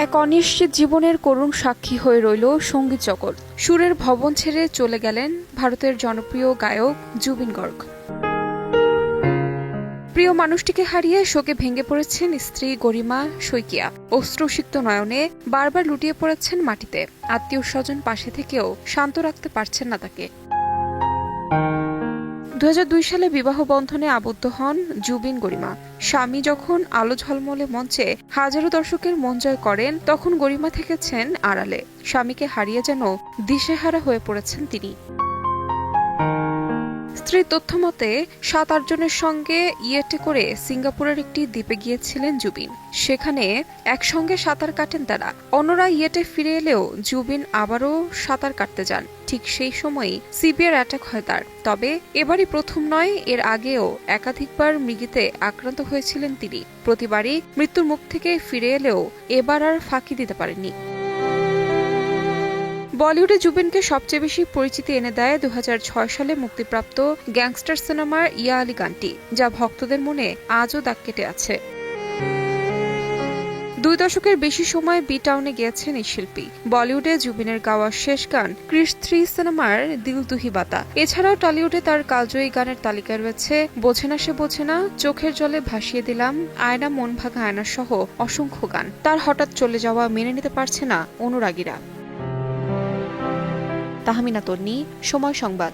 এক অনিশ্চিত জীবনের করুণ সাক্ষী হয়ে রইল সংগীত জগৎ। সুরের ভবন ছেড়ে চলে গেলেন ভারতের জনপ্রিয় গায়ক জুবিন গর্গ। প্রিয় মানুষটিকে হারিয়ে শোকে ভেঙে পড়েছেন স্ত্রী গরিমা শইকিয়া। অশ্রুসিক্ত নয়নে বারবার লুটিয়ে পড়েছেন মাটিতে। আত্মীয় স্বজন পাশে থেকেও শান্ত রাখতে পারছেন না তাকে। দু হাজার দুই সালে বিবাহ বন্ধনে আবদ্ধ হন জুবিন গরিমা। স্বামী যখন আলো ঝলমলে মঞ্চে হাজারো দর্শকের মন জয় করেন, তখন গরিমা থেকেছেন আড়ালে। স্বামীকে হারিয়ে যেন দিশেহারা হয়ে পড়েছেন তিনি। স্ত্রীর তথ্য মতে, সাত আটজনের সঙ্গে ইয়েটে করে সিঙ্গাপুরের একটি দ্বীপে গিয়েছিলেন জুবিন। সেখানে একসঙ্গে সাঁতার কাটেন তারা। অন্যরা ইয়েটে ফিরে এলেও জুবিন আবারও সাঁতার কাটতে যান। ঠিক সেই সময়ই সিবিআর অ্যাটাক হয় তার। তবে এবারই প্রথম নয়, এর আগেও একাধিকবার মৃগীতে আক্রান্ত হয়েছিলেন তিনি। প্রতিবারই মৃত্যুর মুখ থেকে ফিরে এলেও এবার আর ফাঁকি দিতে পারেননি। বলিউডে জুবিনকে সবচেয়ে বেশি পরিচিতি এনে দেয় দু হাজার ছয় সালে মুক্তিপ্রাপ্ত গ্যাংস্টার সিনেমার ইয়া আলী গানটি, যা ভক্তদের মনে আজও দাগ কেটে আছে। দুই দশকের বেশি সময় বি টাউনে গিয়েছেন এই শিল্পী। বলিউডে জুবিনের গাওয়া শেষ গান ক্রিস থ্রি সিনেমার দিল তুহি বাতা। এছাড়াও টলিউডে তার কালজয়ী গানের তালিকায় রয়েছে বোঝে না সে বোঝে না, চোখের জলে ভাসিয়ে দিলাম, আয়না মন ভাঙা আয়না সহ অসংখ্য গান। তার হঠাৎ চলে যাওয়া মেনে নিতে পারছে না অনুরাগীরা। তাহমিনা তন্নি সময় সংবাদ।